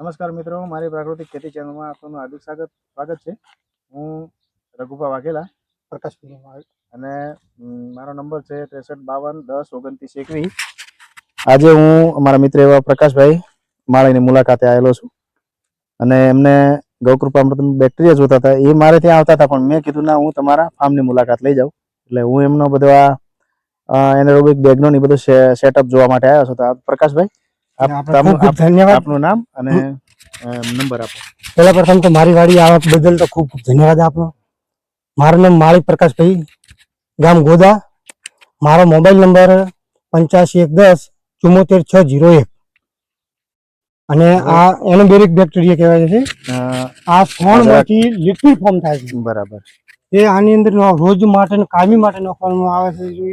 નમસ્કાર મિત્રો મારી પ્રાકૃતિક ખેતી ચેનલમાં આપનું હાર્દિક સ્વાગત સ્વાગત છે. હું રઘુભા વાઘેલા પ્રકાશ અને મારો નંબર છે ત્રેસઠ બાવન દસ ઓગણત્રીસ એકવીસ. આજે હું અમારા મિત્ર એવા પ્રકાશભાઈ માળીની મુલાકાતે આવેલો છું. અને એમને ગૌકૃપામૃત બેક્ટેરિયા જોતા હતા. એ મારે ત્યાં આવતા હતા પણ મેં કીધું ના હું તમારા ફાર્મની મુલાકાત લઈ જાઉં. એટલે હું એમનો બધો આ એનરોબિક બેગનો ને બધો બધું સેટઅપ જોવા માટે આવ્યો છું. તો પ્રકાશભાઈ ધન્યવાદ. આપનું નામ અને નંબર આપો. પહેલા પ્રથમ તો મારી વાડી આવવા બદલ તો ખૂબ ખૂબ ધન્યવાદ આપનો. મારું નામ માળી પ્રકાશભાઈ ગામ ગોદા. મારો મોબાઈલ નંબર પંચ્યાસી એક દસ ચુમ્મોતેર છ જીરો એક. અને આ એનોબેરિક બેક્ટેરિયા કહેવાય છે. આ સોણમાંથી લિક્વિડ ફોર્મ થાય છે. બરાબર. એ આની અંદર રોજ માટે કાયમી માટે નાખવામાં આવે છે.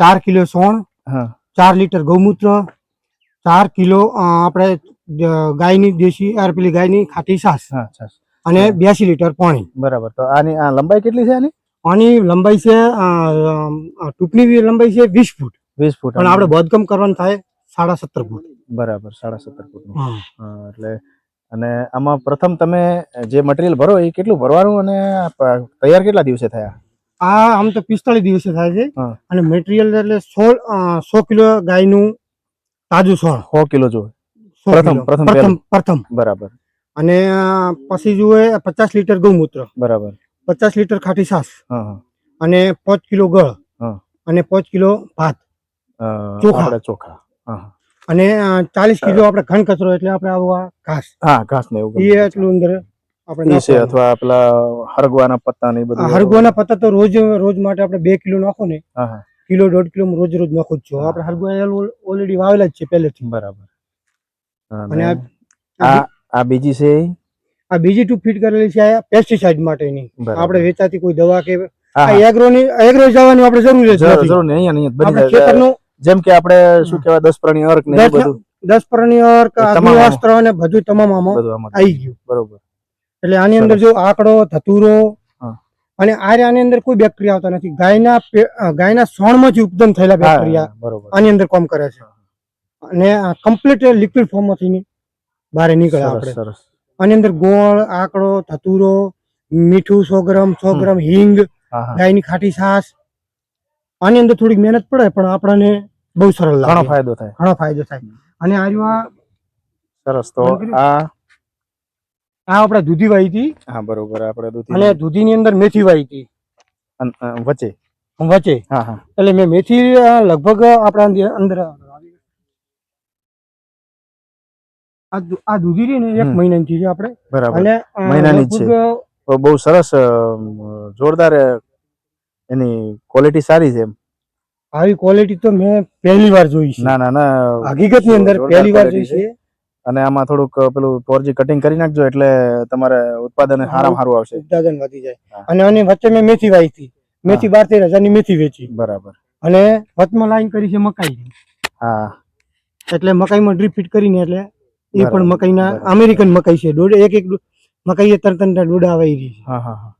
ચાર કિલો સોણ ચાર લીટર ગૌમૂત્ર ચાર કિલો આપણે ગાયની દેશી પેલી ગાયની ખાટી સાસ અને બ્યાસી લીટર પાણી. બરાબર. તો આની આ લંબાઈ કેટલી છે આની? આની લંબાઈ છે ટૂંકની લંબાઈ છે વીસ ફૂટ. વીસ ફૂટ. પણ આપણે બધકમ કરવાનું થાય સાડા સત્તર ફૂટ. બરાબર સાડા સત્તર ફૂટ. એટલે અને આમાં પ્રથમ તમે જે મટીરિયલ ભરો એ કેટલું ભરવાનું અને તૈયાર કેટલા દિવસે થયા? આ આમ તો પિસ્તાળીસ દિવસે થાય છે. અને મટીરિયલ એટલે સો સો કિલો ગાયનું તાજું સોળ સો કિલો જોવે પ્રથમ-. પ્રથમ પ્રથમ બરાબર. અને પછી જુએ પચાસ લીટર ગૌમૂત્ર બરાબર. પચાસ લીટર ખાટી હા અને પાંચ કિલો ગળ. અને પાંચ કિલો ભાત. ચોખા. ચોખા. અને ચાલીસ કિલો આપણે ઘન કચરો એટલે આપણે આવું આ ઘાસ. હા ઘાસ ને એવું એ. એટલું અંદર આપણે. અથવા પેલા હરગવાના પત્તા ને બધું હરગવાના પત્તા તો રોજ રોજ માટે આપણે બે કિલો નાખો ને. કિલો દોઢ કિલો રોજ રોજ નાખું છું. આપણે હરગવા ઓલરેડી વાવેલા જ છે પહેલેથી. બરાબર. અને આ બીજી છે આ બીજી ટુ ફીટ કરેલી છે આ પેસ્ટિસાઇડ માટેની. આપણે વેચાતી કોઈ દવા કે આ. એગ્રોની એગ્રો જવાની આપણે જરૂર છે જરૂર નહીં અહીંયા બની ખેતરનું જેમ કે આપણે શું કહેવાય દસ પ્રાણી અર્ક ને બધું. દસ પ્રાણી અર્ક તમામ અગ્નિવાસ્ત્ર અને બધું તમામ આમાં આવી ગયું. બરોબર. એટલે આની અંદર જો આંકડો ધતુરો. અને આ આની અંદર કોઈ બેક્ટેરિયા આવતા નથી. ગાયના ગાયના સોણમાંથી ઉત્પન્ન થયેલા બેક્ટેરિયા આની અંદર કામ કરે છે. અને કમ્પ્લીટ લિક્વિડ ફોર્મમાંથી બહાર નીકળે આપણે. આની અંદર ગોળ આંકડો ધતુરો મીઠું સો ગ્રામ સો ગ્રામ હિંગ ગાયની ખાટી છાશ. આની અંદર થોડીક મહેનત પડે પણ આપણને બહુ સરળ ઘણો ફાયદો થાય. ઘણો ફાયદો થાય. અને આ સરસ. તો આ આ આપણે દૂધી વાવી હતી. હા બરોબર આપણે દૂધી અને દૂધીની અંદર મેથી હતી. વચ્ચે? વચ્ચે. હા હા. એટલે મેં મેથી લગભગ આપણા અંદર- આ દૂધી રહી ને એક. મહિનાની છે આપણે. બરાબર. અને મહિનાની છે. બહુ સરસ જોરદાર એની ક્વોલિટી સારી છે આવી ક્વોલિટી તો મેં પહેલી વાર જોઈ છે. ના ના ના. હકીકતની અંદર પહેલી વાર જોઈ છે. અને આમાં થોડુંક પેલું ફોરજી કટિંગ કરી નાખજો એટલે તમારે ઉત્પાદન સારામાં સારું આવશે. ઉત્પાદન વધી જાય. અને એની વચ્ચે મેં મેથી વાવી હતી. મેથી બાર તેર હજારની મેથી વેચી. બરાબર. અને વચમાં લાઈન કરી છે મકાઈ. હા. એટલે મકાઈમાં ડ્રીપ ફિટ કરીને એટલે એ પણ મકાઈના અમેરિકન મકાઈ છે. દોઢ એક એક મકાઈ એ ત્રણ ત્રણ ત્રણ ડોડા આવી રહી છે. હા હા હા.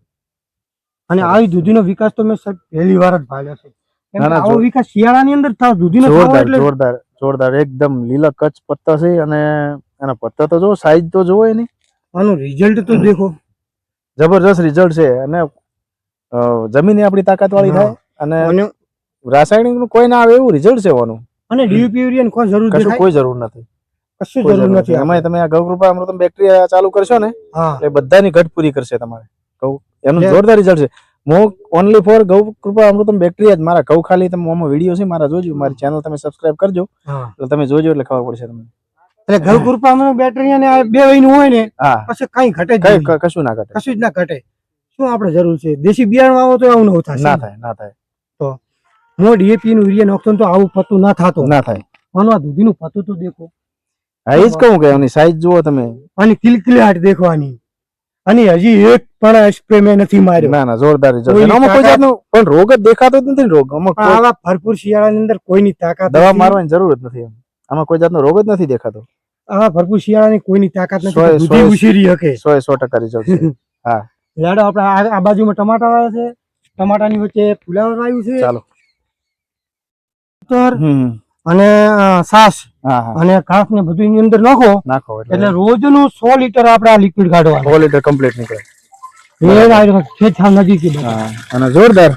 અને આવી દૂધીનો વિકાસ તો મેં પહેલી વાર જ ભાગ્યો છે. આવો વિકાસ શિયાળાની અંદર થાવ દૂધીનો જોરદાર જોરદાર. જોરદાર એકદમ લીલા કચ્છ પત્તા છે અને એના પત્તા તો જો સાઈઝ તો જોવો એની. આનું રિઝલ્ટ તો દેખો. જબરજસ્ત રિઝલ્ટ છે અને જમીન આપણી તાકાત વાળી. થાય અને રાસાયણિકનું કોઈ ના આવે એવું રિઝલ્ટ છે એનું અને ડીયુપી યુરિયા કોઈ જરૂર નથી કોઈ જરૂર નથી. કશું જરૂર નથી એમાં. તમે આ ગૌકૃપા અમૃતમ બેક્ટેરિયા ચાલુ કરશો ને એ એટલે બધાની ઘટ પૂરી કરશે તમારે. કહું એનું જોરદાર રિઝલ્ટ છે. હું ઓનલી ફોર ગૌ કૃપા અમૃતમ બેક્ટેરિયા જ. મારા ગૌ ખાલી તમે આમાં વીડિયો છે મારા જોજો. મારી ચેનલ તમે સબસ્ક્રાઇબ કરજો. એટલે તમે જોજો એટલે ખબર પડશે તમને. એટલે ઘર અમૃતમ બેટરી અને આ બે વહીનું હોય ને પછી કઈ ઘટે કઈ કશું ના ઘટે. કશું જ ના ઘટે. શું આપણે જરૂર છે? દેશી બિયારણ વાવો તો આવું ન થાય ના થાય ના થાય. હું ડીએપી નું યુરિયા નાખતો તો આવું પતું ના થાતું. ના થાય. આનું આ દૂધીનું પતું તો દેખો. હા એ જ કહું કે એની સાઈઝ જુઓ તમે. આની કિલકિલાટ દેખવાની. અને હજી એક પણ સ્પ્રે મેં નથી માર્યો. ના ના જોરદાર રિઝલ્ટ આમાં કોઈ જાતનો પણ રોગ જ દેખાતો જ નથી રોગ? આમાં આવા ભરપૂર શિયાળાની અંદર કોઈની તાકાત દવા મારવાની જરૂર જ નથી આમાં કોઈ જાતનો રોગ જ નથી દેખાતો. આવા ભરપૂર શિયાળાની કોઈની તાકાત નથી બુદ્ધિ ઉછેરી શકે. સો એ ટકા રિઝલ્ટ છે. લાડો આપણે આ બાજુમાં ટમાટા આવ્યા છે. ટમાટાની વચ્ચે ફુલાવર આવ્યું છે. ચાલો. હમ. અને સાસ. અને ઘાસ ને બધું એની અંદર નાખો. નાખો એટલે રોજનું સો લીટર આપડે આ લિક્વિડ કાઢવાનું. સો લીટર કમ્પ્લીટ નીકળે. અને જોરદાર.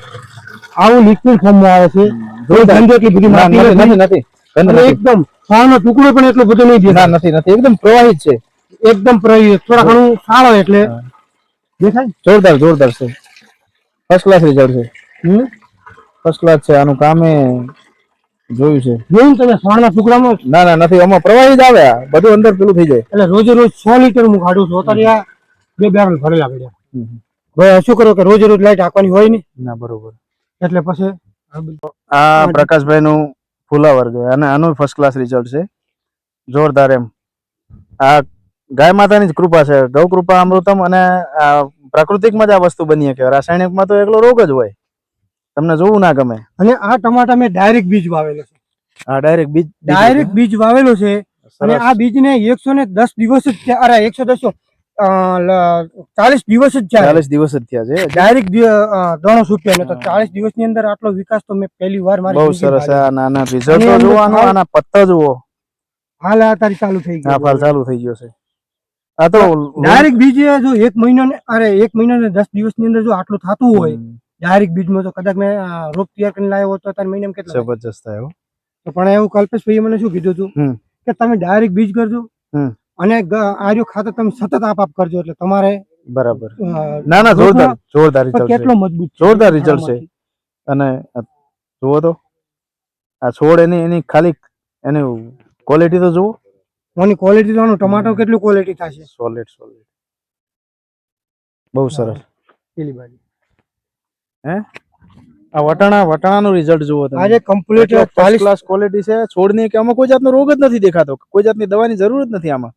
આવું લિક્વિડ ફોર્મમાં આવે છે. ધંધો એટલી બધી નથી નથી. એકદમ ખાવાનો ટુકડો પણ એટલો બધો નહીં દેખાય. નથી નથી. એકદમ પ્રવાહિત છે. એકદમ પ્રય- થોડા ઘણું સારો એટલે. દેખાય? જોરદાર જોરદાર છે. ફર્સ્ટ ક્લાસ રિઝલ્ટ છે. હમ? ફર્સ્ટ ક્લાસ છે આનું કામે જોયું છે. જોયું ને તમે? સાણના ટુકડામાં ના ના નથી. આમાં પ્રવાહી જ આવે. બધું અંદર પેલું થઈ જાય. એટલે રોજે રોજ સો લીટર હું કાઢું છું. અત્યારે આ બે બેરલ ભરેલા પડ્યા. ભાઈ શું કરો કે રોજે રોજ લાઈટ આપવાની હોય નહીં ના બરોબર. એટલે પછી આ પ્રકાશભાઈ નું ફુલાવર છે અને આનું ફર્સ્ટ ક્લાસ રિઝલ્ટ છે. જોરદાર એમ. આ ગાય માતાની જ કૃપા છે. ગૌ કૃપા અમૃતમ અને આ પ્રાકૃતિકમાં જ આ વસ્તુ બની શકે રાસાયણિકમાં તો એકલો રોગ જ હોય. તમને જોવું ના ગમે. અને આ ટમાટા મેં ડાયરેક્ટ બીજ વાવેલો છે. આ ડાયરેક્ટ બીજ ડાયરેક્ટ બીજ વાવેલો છે. અને આ આ બીજને એકસો ને દસ દિવસ જ અરે એકસો દસ ચાલીસ દિવસ જ ચાલીસ દિવસ જ થયા છે. ડાયરેક્ટ દણો સુટ્યા તો ચાલીસ દિવસની અંદર આટલો વિકાસ તો મેં પહેલી વાર મારી બહુ સરસ. આ નાના રિઝલ્ટ જોવાનું આના પત્તા જુઓ. હાલ આ તારી ચાલુ થઈ આ હાલ ચાલુ થઈ ગયો છે. આ તો ડાયરેક્ટ બીજ એ જો એક મહિનો ને અરે એક મહિનો ને દસ દિવસની અંદર જો આટલું થતું હોય ડાયરેક્ટ બીજમાં તો કદાચ મેં રોપ તૈયાર કરીને લાવ્યો હતો તાર મહિનામાં કેટલા જબરજસ્ત આવ્યો તો પણ એવું કલ્પેશ ભાઈ મને શું કીધું હતું કે તમે ડાયરેક્ટ બીજ કરજો અને આર્યો ખાતર તમે સતત આપ આપ કરજો એટલે તમારે બરાબર. ના ના જોરદાર જોરદાર રિઝલ્ટ કેટલો મજબૂત જોરદાર રિઝલ્ટ છે. અને જુઓ તો આ છોડ એની એની ખાલી એની ક્વોલિટી તો જુઓ. ઓની ક્વોલિટી તો આનું ટમાટર કેટલું ક્વોલિટી થશે? સોલિડ સોલિડ બહુ સરસ. પેલી બાજુ. આ વટાણા વટાણાનું રિઝલ્ટ જુઓ તમે. આજે કમ્પ્લીટ ફર્સ્ટ ચાલીસ ક્લાસ ક્વોલિટી છે. છોડની કે આમાં કોઈ જાતનો રોગ જ નથી દેખાતો. કોઈ જાતની દવાની જરૂર જ નથી આમાં.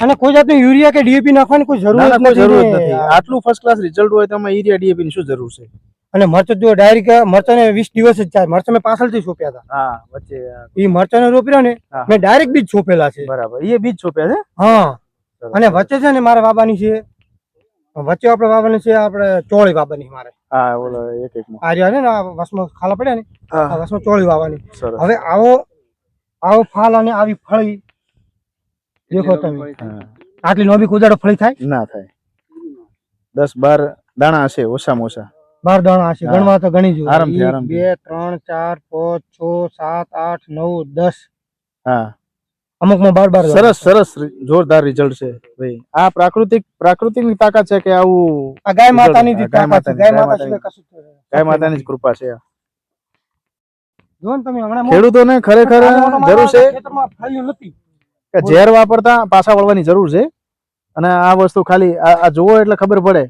અને કોઈ જાતનું યુરિયા કે ડીએપી નાખવાની કોઈ જરૂર જ નથી. આટલું ફર્સ્ટ ક્લાસ રિઝલ્ટ હોય તો આમાં યુરિયા ડીએપી ની શું જરૂર છે? અને મરચા જો ડાયરેક્ટ મરચાને વીસ દિવસ જ થાય મરચા મેં પાછળથી છોપ્યા હતા. હા વચ્ચે એ મરચાને રોપ્યા ને મેં ડાયરેક્ટ બીજ છોપેલા છે. બરાબર. એ બીજ છોપ્યા છે? હા. અને વચ્ચે છે ને મારા બાબાની છે વચ્ચે આપણે વાવવાની છે આપણે ચોળી વાવવાની મારે. હા ઓલો એક એક આ રહ્યા ને આ વસમાં ખાલા પડ્યા ને આ હા વસમાં ચોળી વાવવાની. હવે આવો આવો ફાલ અને આવી ફળી દેખો તમે. આટલી નોબી કુદાડો ફળી થાય? ના થાય. દસ બાર દાણા હશે ઓછામાં ઓછા. બાર દાણા હશે ગણવા તો ગણી જુઓ આરામથી, આરામ આરામથી. બે ત્રણ ચાર પાંચ છ સાત આઠ નવ દસ. હા. અમુકમાં બાર બાર સરસ સરસ જોરદાર રિઝલ્ટ છે ભાઈ. આ પ્રાકૃતિક પ્રાકૃતિકની તાકાત છે કે આવું આ ગાય માતાની જ ગાય તાકાત છે. ગાય માતા કશું ગાય માતાની જ કૃપા છે જો તમે હમણાં ખેડૂતોને ખરેખર જરૂર છે ખેતરમાં ફળ્યું નથી. કે ઝેર વાપરતા પાછા વળવાની જરૂર છે. અને આ વસ્તુ ખાલી આ આ જુઓ એટલે ખબર પડે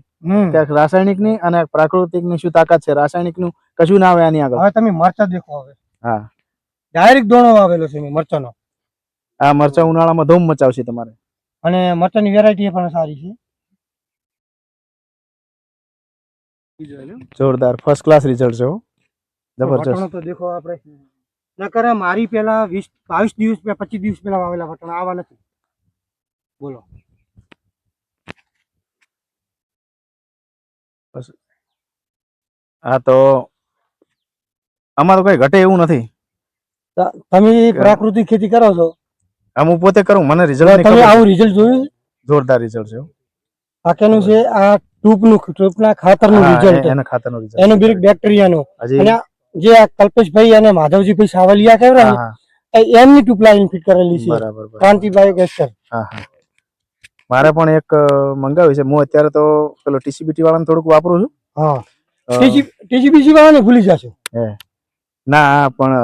કે રાસાયણિકની અને પ્રાકૃતિકની શું તાકાત છે રાસાયણિકનું કશું ના આવે આની આગળ. હવે તમે મરચા દેખો હવે. હા. ડાયરેક્ટ દોણો આવેલો છે મરચાનો. આ મરચા ઉનાળામાં ધૂમ મચાવશે તમારે. અને મરચાની વેરાયટી પણ સારી છે. જોરદાર ફર્સ્ટ ક્લાસ રિઝલ્ટ છે. જબરજસ્ત. તો દેખો આપણે. નકર મારી પેલા વીસ બાવીસ દિવસ પહેલા પચીસ દિવસ પહેલા વાવેલા વટાણા આવા નથી. બોલો. તો આમાં તો કઈ ઘટે એવું નથી. તમે પ્રાકૃતિક ખેતી કરો છો. આમ હું પોતે કરું મને રિઝલ્ટ તમે આવું રિઝલ્ટ જોયું? જોરદાર રિઝલ્ટ છે. આ કેનું છે? આ ટૂંકનું ટૂંકના ખાતરનું રિઝલ્ટ એના ખાતરનું રિઝલ્ટ એનું બિરક બેક્ટેરિયાનું અને જે આ કલ્પેશભાઈ અને માધવજીભાઈ સાવલિયા કહેવાય એમની ટૂપ લાઈન ફિટ કરેલી છે. બરાબર ક્રાંતિભાઈ ગેસ્ટર હા હા. મારે પણ એક મંગાવ્યું છે. હું અત્યારે તો પેલો ટીસીબીટી વાળાને થોડુંક વાપરું છું. હા. અ, ટીજીબીસી વાળાને ભૂલી જશો. ના પણ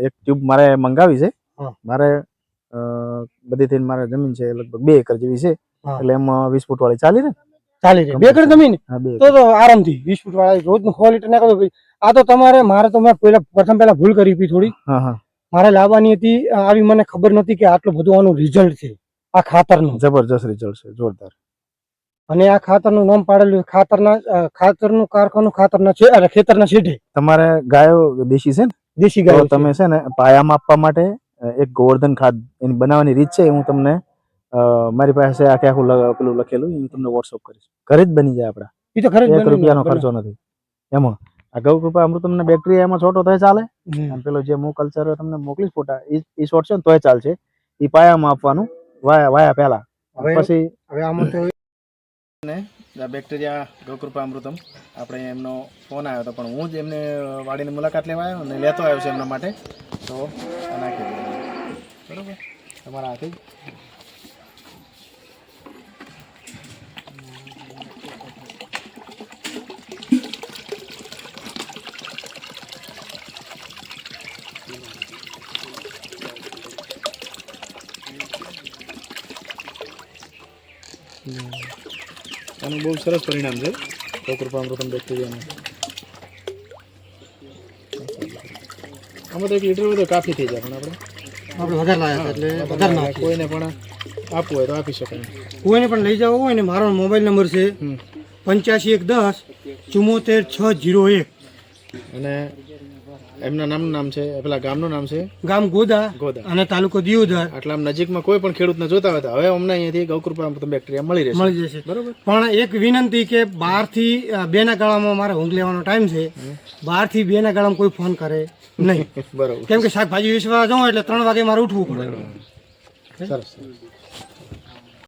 એક ટ્યુબ મારે મંગાવી છે. મારે બધી થઈને મારે જમીન છે લગભગ બે એકર જેવી છે. એટલે એમાં વીસ ફૂટ વાળી ચાલી ને ચાલી જાય બે કર જમીન? તો તો આરામથી વીસ ફૂટ વાળા રોજનું સો લીટર નાખો આ તો તમારે મારે તો મેં પહેલા પ્રથમ પહેલા ભૂલ કરી હતી થોડી. મારે લાવવાની હતી આવી મને ખબર નથી કે આટલું બધું આનું રિઝલ્ટ છે. આ ખાતરનું. જબરજસ્ત રિઝલ્ટ છે જોરદાર. અને આ ખાતરનું નામ પાડેલું. ખાતરના ખાતરનું કારખાનું ખાતરના છે અરે ખેતરના છેડે તમારે ગાયો દેશી છે ને? દેશી ગાયો તમે છે. ને પાયા માપવા માટે એક ગોવર્ધન ખાદ એની બનાવવાની રીત છે એ હું તમને મારી પાસે આખે આખું પેલું લખેલું હું તમને વોટ્સઅપ કરીશ. ઘરે જ બની જાય આપણા. એ તો ખરે એક રૂપિયાનો ખર્ચો નથી. એમાં આ ગૌ કૃપા અમૃતમને બેક્ટેરિયા એમાં છોટો થાય ચાલે. અને પેલો જે હું કલ્ચર તમને મોકલીશ ફોટા એ શોટ છે ને તોય ચાલશે. એ પાયામાં આપવાનું વાયા વાયા પહેલા. પછી હવે આમાં તો બેક્ટેરિયા ગૌકૃપા અમૃતમ આપણે એમનો ફોન આવ્યો હતો. પણ હું જ એમને વાડીની મુલાકાત લેવા આવ્યો અને લેતો આવ્યો છે એમના માટે. તો નાખી તમારા હાથે. આનું બહુ સરસ પરિણામ છે. ગૌકૃપા અમૃતમ બેક્ટેરિયાનું આમાં તો એક લીટર હોય કાફી થઈ જાય પણ આપણે. આપણે વધારે લાવ્યા હતા એટલે વધારે ના કોઈને પણ આપવું હોય તો આપી શકાય. કોઈને પણ લઈ જવો હોય ને મારો મોબાઈલ નંબર છે. પંચ્યાસી એક દસ ચુમ્મોતેર છ જીરો એક. અને એમના નામનું નામ છે પેલા ગામનું નામ છે? ગામ ગોદા ગોદા. અને તાલુકો દિયોદર. આટલા આમ નજીકમાં કોઈ પણ ખેડૂતને જોતા હોય તો હવે અમને અહીંયાથી ગૌકૃપા બેક્ટેરિયા મળી રહેશે. મળી જશે. બરોબર? પણ એક વિનંતી કે બારથી બે બેના ગાળામાં મારે ઊંઘ લેવાનો ટાઈમ છે. બહારથી બેના ગાળામાં કોઈ ફોન કરે નહીં. બરોબર. કેમ કે શાકભાજી વેચવા જાઉં એટલે ત્રણ વાગે મારે ઉઠવું પડે. સરસ.